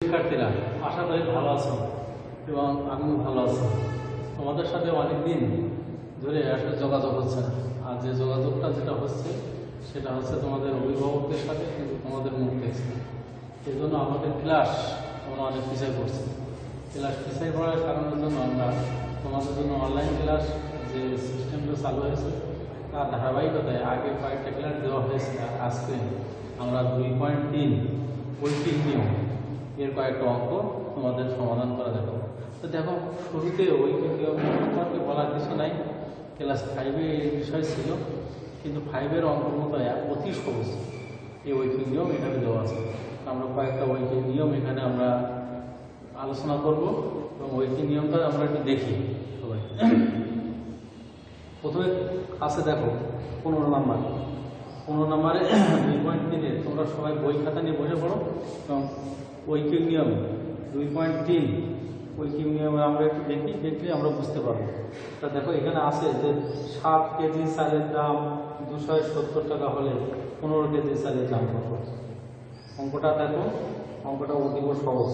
শিক্ষার্থীরা, আশা করি ভালো আছো এবং আমিও ভালো আছি। তোমাদের সাথে অনেক দিন ধরে আসলে যোগাযোগ হচ্ছে না। আর যে যোগাযোগটা যেটা হচ্ছে, সেটা হচ্ছে তোমাদের অভিভাবকদের সাথে কিন্তু তোমাদের মুখ দেখছে। এই জন্য আমাদের ক্লাস আমরা অনেক পিছিয়ে পড়ছি। ক্লাস পিছিয়ে পড়ার কারণের জন্য আমরা তোমাদের জন্য অনলাইন ক্লাস যে সিস্টেমটা চালু হয়েছে, তার ধারাবাহিকতায় আগে কয়েকটা ক্লাস দেওয়া হয়েছে আজকে আমরা দুই পয়েন্ট তিন ঐকিক নিয়ম এর কয়েকটা অঙ্ক তোমাদের সমাধান করা যাবে। তো দেখো, শুরুতে নিয়ম সম্পর্কে বলার কিছু নাই। ক্লাস ফাইভে এই বিষয় ছিল, কিন্তু ফাইভের অঙ্কের মতো অতি সহজ। এই ঐকিক নিয়ম এখানে দেওয়া আছে। আমরা কয়েকটা ঐকিক নিয়ম এখানে আমরা আলোচনা করব এবং ঐকিক নিয়মটা আমরা একটু দেখি সবাই। প্রথমে আছে দেখো, পনেরো নাম্বার। পনেরো নাম্বারে দুই পয়েন্ট তিনে তোমরা সবাই বই খাতা নিয়ে বসে পড়ো এবং ঐকিক নিয়ম দুই পয়েন্ট তিন। নিয়মে আমরা একটু দেখি, দেখলে আমরা বুঝতে পারব। তা দেখো, এখানে আছে যে সাত কেজি চালের দাম দুশো সত্তর টাকা হলে পনেরো কেজি চালের দাম কত? অঙ্কটা দেখো, অঙ্কটা অতীব সহজ।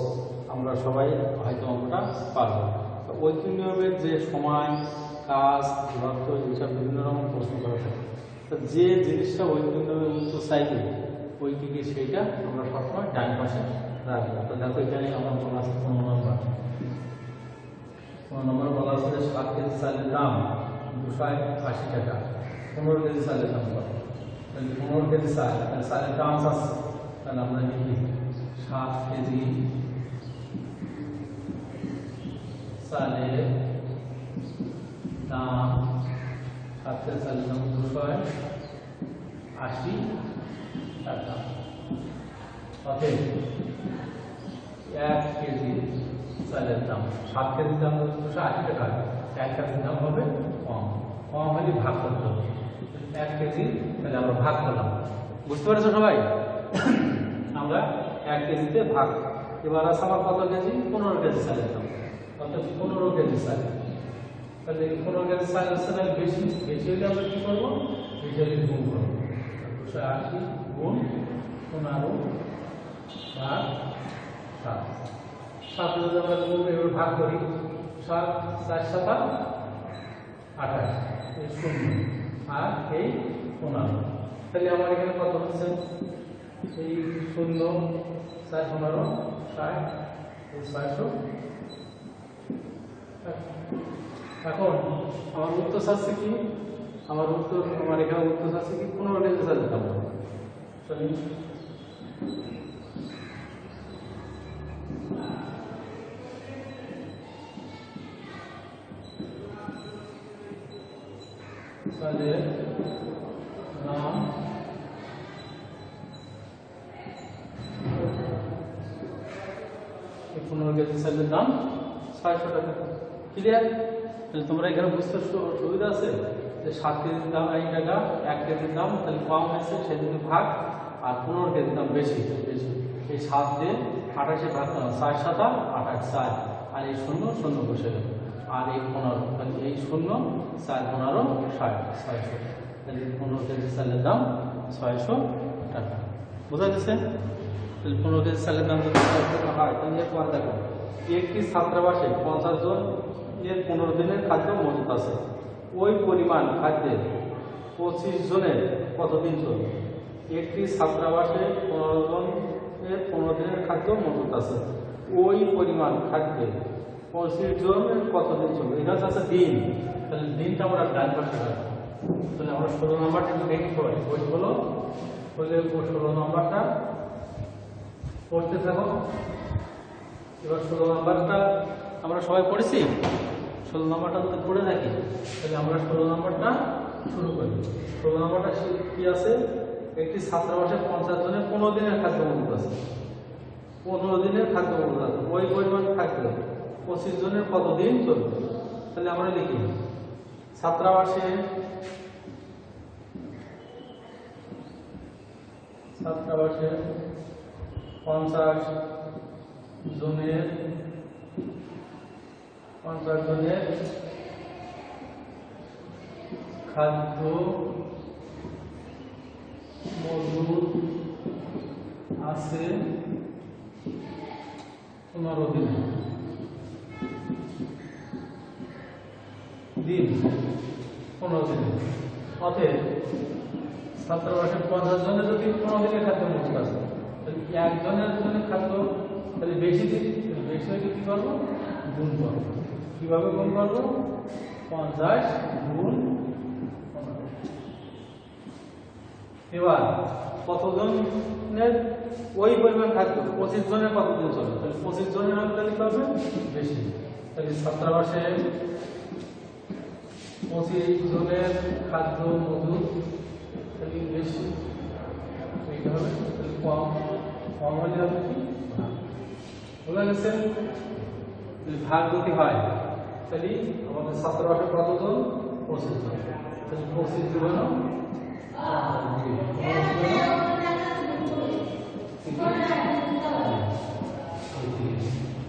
আমরা সবাই হয়তো অঙ্কটা পারব। তো ঐকিক নিয়মের যে সময়, কাজ দূরত্ব এইসব বিভিন্ন রকম প্রশ্ন করা থাকে। তো যে জিনিসটা ঐকিক নিয়মে উত্তর চাইবে ঐকিকে সেইটা আমরা সবসময় ডান পাশে রাখব এখানে আমার বলা নম্বর পনেরো নম্বর বলা আছে সাত কেজি চালের দাম দুশো আশি টাকা। পনেরো কেজি চালের দাম তাহলে কেজি চাল, তাহলে দাম আছে তাহলে আমরা লিখি সাত কেজি চালের দাম, সাত কেজি চালের দাম দুশো আশি টাকা। অতএব এক কেজি চালের দাম, সাত কেজির দাম দুশো আশি টাকা এক কেজির দাম হবে কম। কম হলে ভাগ করতে হবে। এক কেজি তাহলে আমরা ভাগ করলাম। বুঝতে পেরেছ সবাই? আমরা এক কেজিতে ভাগ। এবার আছে আমার কেজি? পনেরো কেজি চালের দাম। অর্থাৎ পনেরো কেজি চাল। তাহলে পনেরো কেজি চাল না বেশি? বেশি হলে আমরা কি করব? বেশি হলে গুণ করব। দুশো আশি গুণ পনেরো ভাগ সাত। সাত যদি আমরা এবার ভাগ করি। সাত, চার, সাতা আঠাশ। এই শূন্য। আর এই পনেরো। তাহলে আমার এখানে কত হচ্ছে? এই শূন্য, চার, পনেরো, ষাট, এই ছয়শো। এখন আমার উত্তর চাচ্ছে কি? আমার উত্তর, আমার এখানে উত্তর চাচ্ছে কি? পনেরো কেজি চাল দিতাম দাম ছয়শো টাকা ক্লিয়ার তাহলে তোমরা এখানে বুঝতে সুবিধা আছে যে সাত কেজির দাম এই টাকা, এক কেজির দাম, তাহলে কম হয়েছে সেদিকে ভাগ, আর পনেরো কেজির দাম বেশি বেশি। এই সাত দিয়ে আঠাশে ভাগ চার সাতা আঠাশ, চার। আর এই শূন্য শূন্য বসে গেল। আর এই পনেরো, তাহলে এই শূন্য, চার পনেরো, ষাট, ছয়শো। তাহলে পনেরো কেজি চালের দাম ছয়শো টাকা। বোঝা গেছে? তাহলে পনেরো কেজি চালের দাম যদি হয়, তাহলে এরপর দেখো একটি ছাত্রাবাসে পঞ্চাশ জন, এর পনেরো দিনের খাদ্য মজুত আছে। ওই পরিমাণ খাদ্যের পঁচিশ জনের কতদিন চলবে একটি ছাত্রাবাসে পনেরো জন, এর পনেরো দিনের খাদ্য মজুত আছে। ওই পরিমাণ খাদ্যের পঁচিশ জনের কতদিন চলবে এটা হচ্ছে আছে দিন। তাহলে দিনটা আমরা ডান পাশে তাহলে আমরা ষোলো নম্বরটা একটু দেখি সবাই। বই হলো হলে ষোলো নম্বরটা পড়তে থাকো। এবার ষোলো নম্বরটা আমরা সবাই পড়েছি? ষোলো নম্বরটা যদি পড়ে থাকি, তাহলে আমরা ষোলো নম্বরটা শুরু করি। ষোলো নম্বরটা কি আছে? একটি ছাত্রাবাসে পঞ্চাশ জনের পনেরো দিনের খাদ্য মজুত আছে। পনেরো দিনের খাদ্য মজুত আছে। ওই পরিমাণ খাদ্য পঁচিশ জনের কতদিন চলবে? তাহলে আমরা লিখি। ছাত্রাবাসে ছাত্রাবাসে পঞ্চাশ জনের, পঞ্চাশ জনের খাদ্য, মজুদ আছে পনেরো দিন। দিন, পনেরো দিন। অতএব ছাত্রাবাসে পঞ্চাশ জনের যদি পনেরো দিনের খাদ্য মজুদ আছে একজনের জন্য খাদ্য তাহলে বেশি দিন, বেশি হলে কী করব? গুণ করব। কীভাবে গুণ করব? পঞ্চাশ গুণ। এবার কতজনের ওই পরিমাণ খাদ্য? পঁচিশ জনের কতদিন চলে? তাহলে পঁচিশ জনের হবে বেশি। তাহলে ছাত্রাবাসে পঁচিশ জনের খাদ্য মজুদ তাহলে বেশি। হবে। তাহলে কম কম হলে হবে কি? বোঝা গেছে যদি ভাগ যদি হয়, তাহলে আমাদের ছাত্রাবাসে কতজন? পঁচিশ জন। তাহলে পঁচিশ জন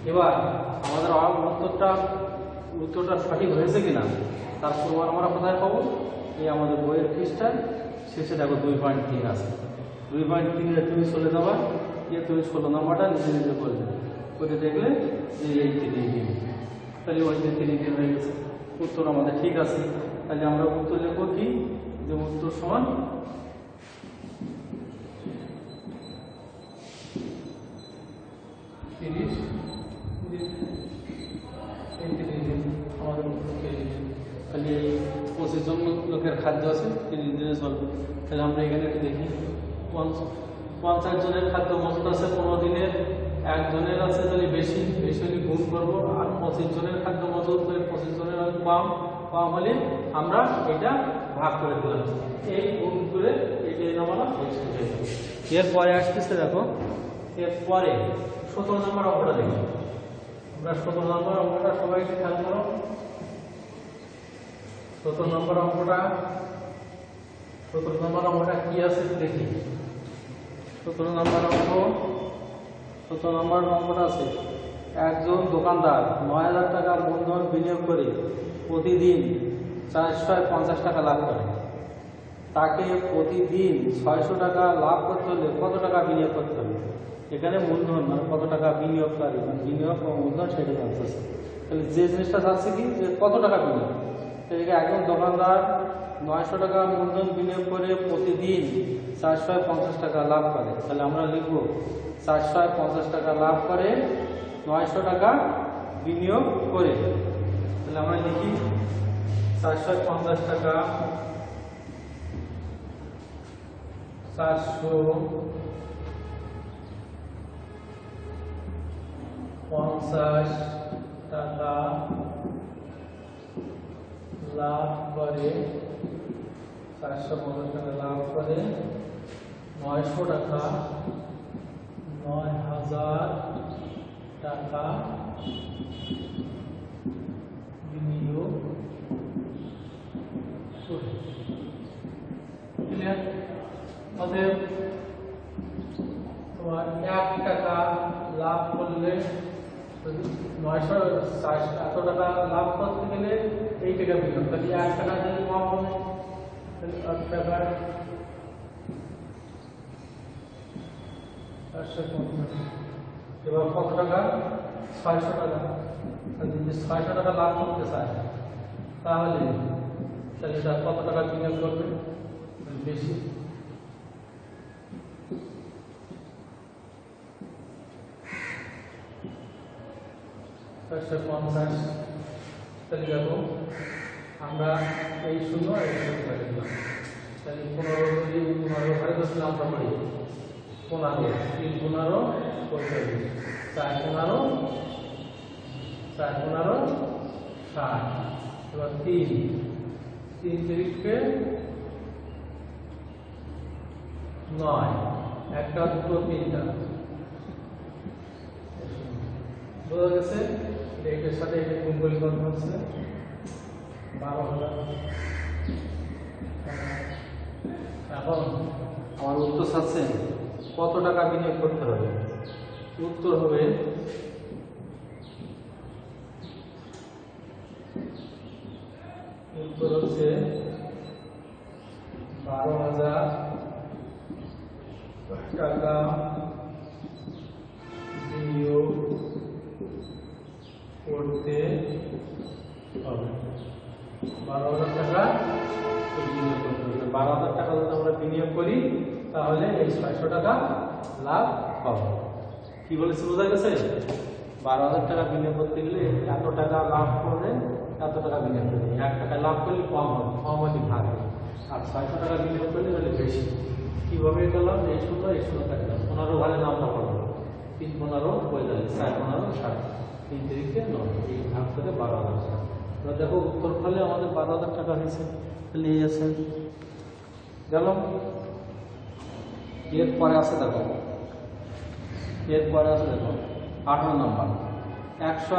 এবার আমাদের উত্তরটা উত্তরটা সঠিক হয়েছে কিনা, তার প্রমাণ আমরা কোথায় পাবো? এই আমাদের বইয়ের পৃষ্ঠা শেষে দেখো দুই পয়েন্ট তিন আছে। দুই পয়েন্ট তিনে তুমি চলে যাবা গিয়ে তুমি ষোলো নম্বরটা নিজে নিজে করে দেবে করে দেখলে যে এই তিনই দিন। তাহলে ওই যে তিনই দিন হয়ে গেছে। উত্তর আমাদের ঠিক আছে। তাহলে আমরা উত্তর লিখব কি? যে উত্তর সমান তিরিশ আমাদের তাহলে পঁচিশ জন লোকের খাদ্য আছে তাহলে আমরা এখানে দেখি। পঞ্চ- পঞ্চাশ জনের খাদ্য মজুদ আছে পনেরো দিনের। একজনের আছে যদি বেশি বেশি হলে গুণ করব, আর পঁচিশ জনের খাদ্য মজুদ তাহলে পঁচিশ জনের কম কম হলে আমরা এটা ভাগ করে দিলাম। এই গুণ করে এটা নামালাম এরপরে আসতেছে দেখো, এরপরে সতেরো নম্বর অঙ্কটা দেখি। আমরা সতেরো নম্বর অঙ্কটা সবাই খেয়াল করো। সতেরো নম্বর অঙ্কটা, সতেরো নম্বর অঙ্কটা কি আছে দেখি। সতেরো নম্বর অঙ্ক সতেরো নম্বর অঙ্কটা আছে, একজন দোকানদার নয় হাজার টাকা মূলধন বিনিয়োগ করে প্রতিদিন চারশো পঞ্চাশ টাকা লাভ করে। তাকে প্রতিদিন ছয়শো টাকা লাভ করতে হলে কত টাকা বিনিয়োগ করতে হবে? এখানে মূলধন মানে কত টাকা বিনিয়োগকারী মানে বিনিয়োগ বা মূলধন সেটা জানতেছে। তাহলে যে জিনিসটা চাচ্ছে কি? যে কত টাকা বিনিয়োগ? সেদিকে একজন দোকানদার নয়শো টাকা মূলধন বিনিয়োগ করে প্রতিদিন চারশো পঞ্চাশ টাকা লাভ করে। তাহলে আমরা লিখব চারশো পঞ্চাশ টাকা লাভ করে নয়শো টাকা বিনিয়োগ করে। তাহলে আমরা লিখি চারশো পঞ্চাশ টাকা চারশো পঞ্চাশ টাকা লাভ করে চারশো পঞ্চাশ টাকা লাভ করে নয়শো টাকা নয় হাজার টাকা বিনিয়োগ অতএব তোমার এক টাকা লাভ করলে নয়শো এত টাকা লাভ করতে গেলে এই টাকা বিনিয়োগ। তাহলে এক টাকা যদি কম পঞ্চাশ এবার কত টাকা? ছয়শো টাকা। যদি ছয়শো টাকা লাভ করতে চায়, তাহলে তাহলে তার কত টাকা বিনিয়োগ করবে? বেশি। চারশো পঞ্চাশ। তাহলে দেখো, আমরা এই শূন্য এই শূন্য পনেরো পনেরো ঘরে দশ আমরা করি পনেরো তিন পনেরো চার পনেরো চার পনেরো ষাট এবার তিন তিন তিরিশকে নয় একটা দুটো তিনটা বোঝা গেছে এটার সাথে এটা গুণ পরিকল্পনা হচ্ছে বারো হাজার এখন আমার উত্তর চাচ্ছেন কত টাকা বিনিয়োগ করতে হবে? উত্তর হবে উত্তর হচ্ছে বারো হাজার টাকা বিনিয়োগ করি, তাহলে এই ছয়শো টাকা লাভ পাবো কি বলেছি বোঝা গেছে? বারো হাজার টাকা বিনিয়োগ করতে গেলে এত টাকা লাভ করে এত টাকা বিনিয়োগ করি এক টাকা লাভ করলে কম হবে, কম হলে ভাগ আর ছয়শো টাকা বিনিয়োগ করলে হলে বেশি। কীভাবে করলাম এই শূন্য এই শূন্য থাকলাম পনেরো ভাগে নামটা পড়ল তিন পনেরো, পঁয়তাল্লিশ সাড়ে পনেরো, ষাট। তিন তিরিশে নয়। এই ভাগ করে বারো হাজার। টাকা দেখো, উত্তর ফলে আমাদের বারো হাজার টাকা হয়েছে। তাহলে এই আছে। গেল। এরপরে আছে দেখো। এরপরে আছে দেখো, আঠারো নম্বর। একশো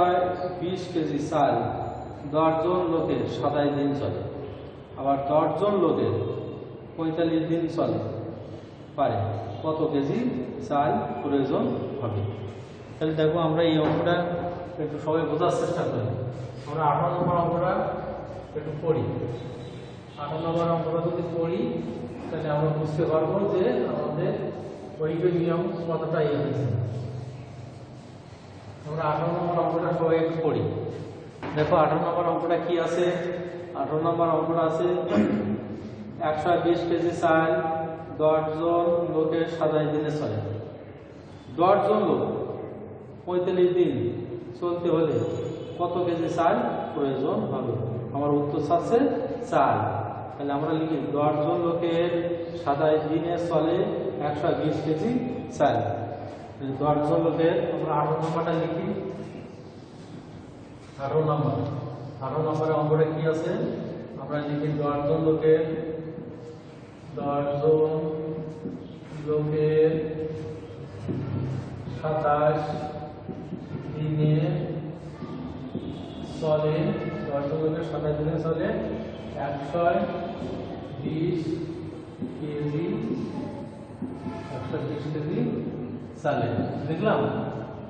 বিশ কেজি চাল দশজন লোকের সাতাশ দিন চলে। আবার দশজন লোকের পঁয়তাল্লিশ দিন চলে। পারে। কত কেজি চাল প্রয়োজন হবে? তাহলে দেখো আমরা এই অঙ্কটা একটু সবাই বোঝার চেষ্টা করি। আমরা আঠারো নম্বর অঙ্কটা একটু পড়ি। আঠারো নম্বর অঙ্কটা যদি পড়ি, তাহলে আমরা বুঝতে পারব যে আমাদের বৈজ্ঞ নিয়ম কতটা ইয়ে হয়েছে। আমরা আঠারো নম্বর অঙ্কটা সবাই একটু পড়ি। দেখো আঠারো নম্বর অঙ্কটা কি আছে? আঠারো নম্বর অঙ্কটা আছে, একশো বিশ কেজি চাল দশজন লোকের সাতাশ দিনে চলে। দশজন লোক, পঁয়তাল্লিশ দিন চলতে হলে কত কেজি চাল প্রয়োজন হবে? আমার উত্তর চাচ্ছে চাল। তাহলে আমরা লিখি, দশজন লোকের সাতাশ দিনে চলে একশো বিশ কেজি চাল। দশজন লোকের আমরা আঠারো নম্বরটা লিখি। আঠারো নম্বর। আঠারো নম্বরে অঙ্কটা কি আছে? আমরা লিখি, দশজন লোকের দশজন লোকের সাতাশ দিনে চলে দশজন লোকের সাতাশ দিনে চলে একশো বিশ কেজি, একশো বিশ কেজি চালে। দেখলাম?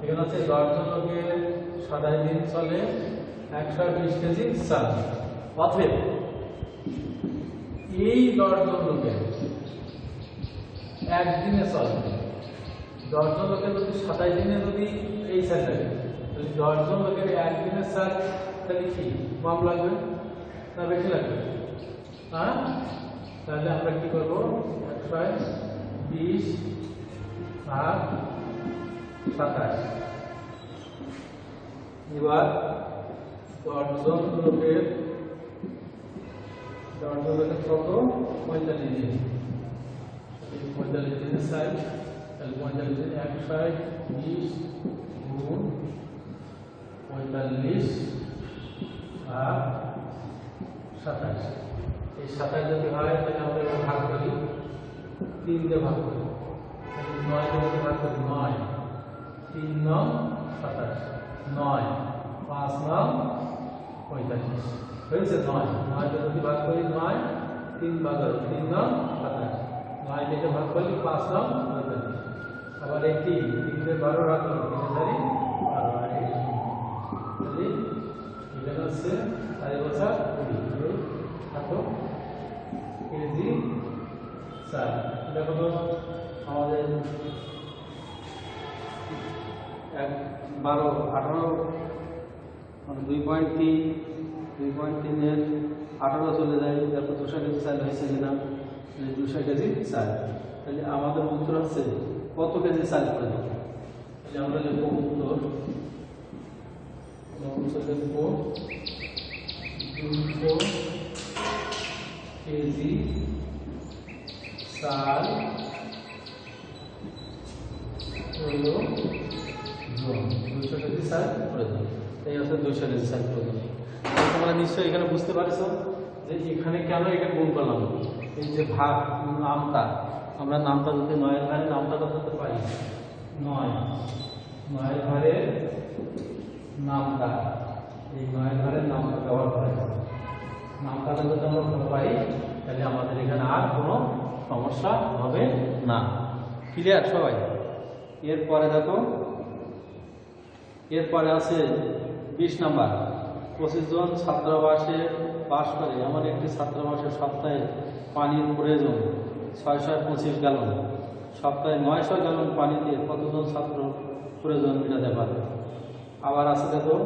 এখানে হচ্ছে দশজন লোকের সাতাশ দিন চলে একশো বিশ কেজি চাল। অতএব, এই দশজন লোকের একদিনে চলে। দশজন লোকের যদি সাতাশ দিনে যদি এই তাহলে দশজন লোকের একদিনের চাল, তাহলে কি? কম লাগবে? না বেশি লাগবে হ্যাঁ তাহলে আমরা কি করব একশো বিশ ভাগ সাতাশ এবার দশজন লোকের দশজন লোকের কত পঁয়তাল্লিশ দিন তাহলে পঁয়তাল্লিশ দিনের সাইজ তাহলে পঁয়তাল্লিশ দিন একশো বিশ গুণ পঁয়তাল্লিশ ভাগ সাতাশ এই সাতাশ যদি হয় তাহলে আমরা ভাগ করি? তিন দিয়ে ভাগ করি। নয় যদি ভাগ করি নয়। তিন নং সাতাশ। নয়। পাঁচ নং পঁয়তাল্লিশ। হয়েছে নয়। নয় যদি ভাগ করি নয়, তিন ভাগ তিন নং সাতাশ। নয় থেকে ভাগ করলি পাঁচ নং পঁয়তাল্লিশ। আবার এই তিন দিয়ে বারো রাখল তিন হাজারই বারো আর এই হচ্ছে চারি বছর, কুড়ি কেজি, চার। দেখো তো আমাদের এক বারো, আঠারো মানে দুই পয়েন্ট তিন, দুই পয়েন্ট তিনের আঠারো চলে যায় দেখো দুশো কেজি চাল হয়েছে কিনা? দুশো কেজি চাল। তাহলে আমাদের উত্তর হচ্ছে কত কেজি চাল করে আমরা লিখব উত্তর। উত্তর লিখব দুশো কেজি চাল হলো দুইশো কেজি চাল প্রয়োজন এই হচ্ছে দুইশো কেজি চাল প্রয়োজন তোমরা নিশ্চয়ই এখানে বুঝতে পারছ যে এখানে কেন এটা গুণ করলাম এই যে ভাগ নামটা আমরা নামটা যদি নয়ের ঘরে নামটা করতে পারি নয় নয়ের ঘরে নামটা, এই নয়ের ঘরের নামটা ব্যবহার করে নামটা যদি আমরা ভালো পাই, তাহলে আমাদের এখানে আর কোনো সমস্যা হবে না। ক্লিয়ার সবাই? এরপরে দেখো, এরপরে আছে বিশ নাম্বার। পঁচিশ জন ছাত্রাবাসে বাস করে, এমন একটি ছাত্রাবাসে সপ্তাহে পানির প্রয়োজন ছয়শো পঁচিশ গ্যালন। সপ্তাহে নয়শো গ্যালন পানি দিয়ে কতজন ছাত্র প্রয়োজন মেটাতে পারে? আবার আছে দেখো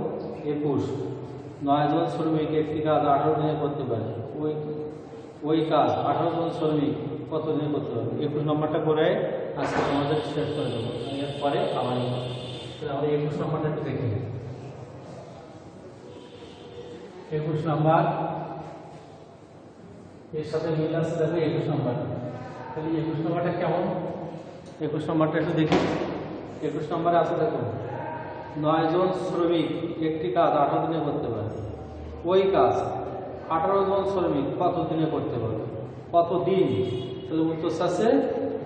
একুশ। নয়জন শ্রমিক একটি কাজ আঠারো দিনে করতে পারে। ওই ওই কাজ আঠারো জন শ্রমিক কত দিনে করতে পারবে একুশ নম্বরটা করে আজকে তোমাদের শেষ করে দেবো। এরপরে আবার আমরা একুশ নম্বরটা একটু দেখি একুশ নম্বর। এর সাথে মিল আছে দেখো একুশ নম্বর। তাহলে একুশ নম্বরটা কেমন? একুশ নম্বরটা একটু দেখি। একুশ নম্বরে আছে দেখো। নয় জন শ্রমিক একটি কাজ আঠারো দিনে করতে পারে। ওই কাজ আঠারো জন শ্রমিক কত দিনে করতে পারবে কত দিন তাহলে উত্তর আছে,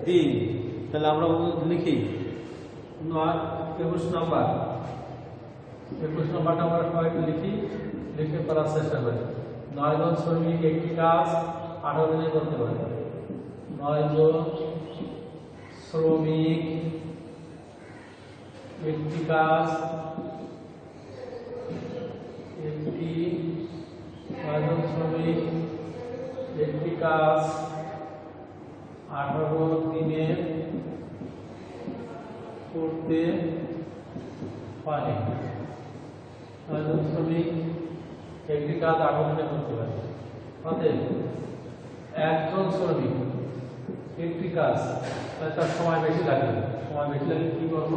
দিন। তাহলে আমরা লিখি। একুশ নম্বর। একুশ নম্বরটা আমরা সবাই লিখি, লিখে করার চেষ্টা করি। নয় জন শ্রমিক একটি কাজ আঠারো দিনে করতে পারে। নয় জন শ্রমিক একটি কাজ একটি নয় জন শ্রমিক একটি কাজ আঠারো দিনে করতে পারে। নয়জন শ্রমিক একটি কাজ আঠারো করতে পারে। অতএব, একজন শ্রমিক একটি কাজ তার সময় বেশি লাগবে। সময় বেশি লাগলে কি করব?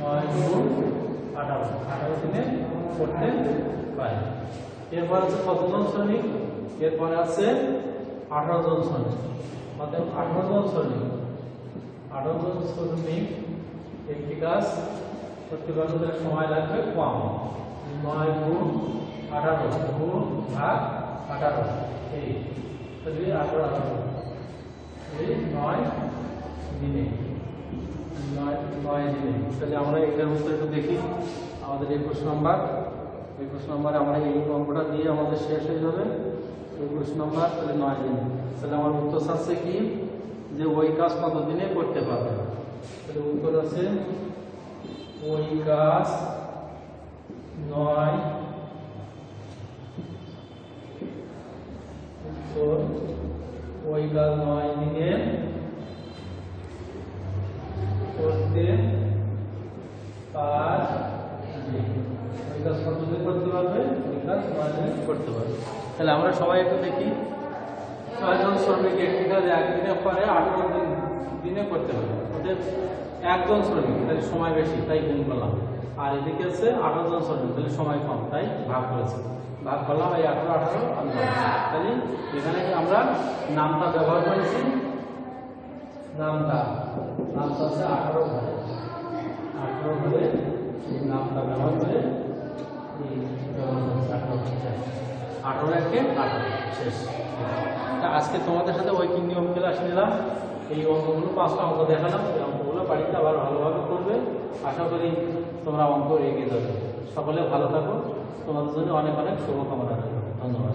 নয় গুণ আঠারো আঠারো দিনে করতে পারে এরপর আছে কতজন শ্রমিক এরপরে আছে আঠারো জন শ্রমিক অতএব আঠারো জন শ্রমিক আঠারো জন শ্রমিক একটি কাজ করতে সময় লাগবে কম। নয় গুণ আঠারো, গুণ ভাগ আঠারো। এই। আঠারো আঠারো এই নয় দিনে। নয় দিনে তাহলে আমরা এটার উত্তর একটু দেখি আমাদের একুশ নম্বর। একুশ নম্বরে আমরা এই অঙ্কটা দিয়ে আমাদের শেষ হয়ে যাবে। একুশ নম্বর, তাহলে নয় দিনে। তাহলে আমার উত্তর আছে কি? যে ওই কাজ কত দিনে করতে পারবে? তাহলে উত্তর আছে, ওই কাজ নয়। উত্তর, ওই কাজ নয় দিনে করতে পারবে। ওই কাজ করতে পারবে? ওই কাজ নয় করতে পারবে? তাহলে আমরা সবাই একটু দেখি। ছয়জন শ্রমিক একটি কাজ একদিনে পরে আঠারো দিন দিনে করতে পারবে। ওদের একজন শ্রমিক, তাহলে সময় বেশি, তাই গুণ করলাম। আর এদিকে আছে আঠারো জন শ্রমিক, তাহলে সময় কম, তাই ভাগ করেছে। ভাগ করলাম, এই আঠারো আঠারো নয়। তাহলে এখানে আমরা নামটা ব্যবহার করেছি। নামটা হচ্ছে আঠারো ঘরে। আঠারো ঘরে এই নামটা ব্যবহার করে আঠারো একে আঠারো। শেষ। আজকে তোমাদের সাথে ঐকিক নিয়ম ক্লাস নিলাম। এই অঙ্কগুলো পাঁচটা অঙ্ক দেখালাম। এই অঙ্কগুলো বাড়িতে আবার ভালোভাবে করবে। আশা করি তোমরা অঙ্ক এগিয়ে যাবে। সকলে ভালো থাকো। তোমাদের জন্য অনেক অনেক শুভকামনা রইল। ধন্যবাদ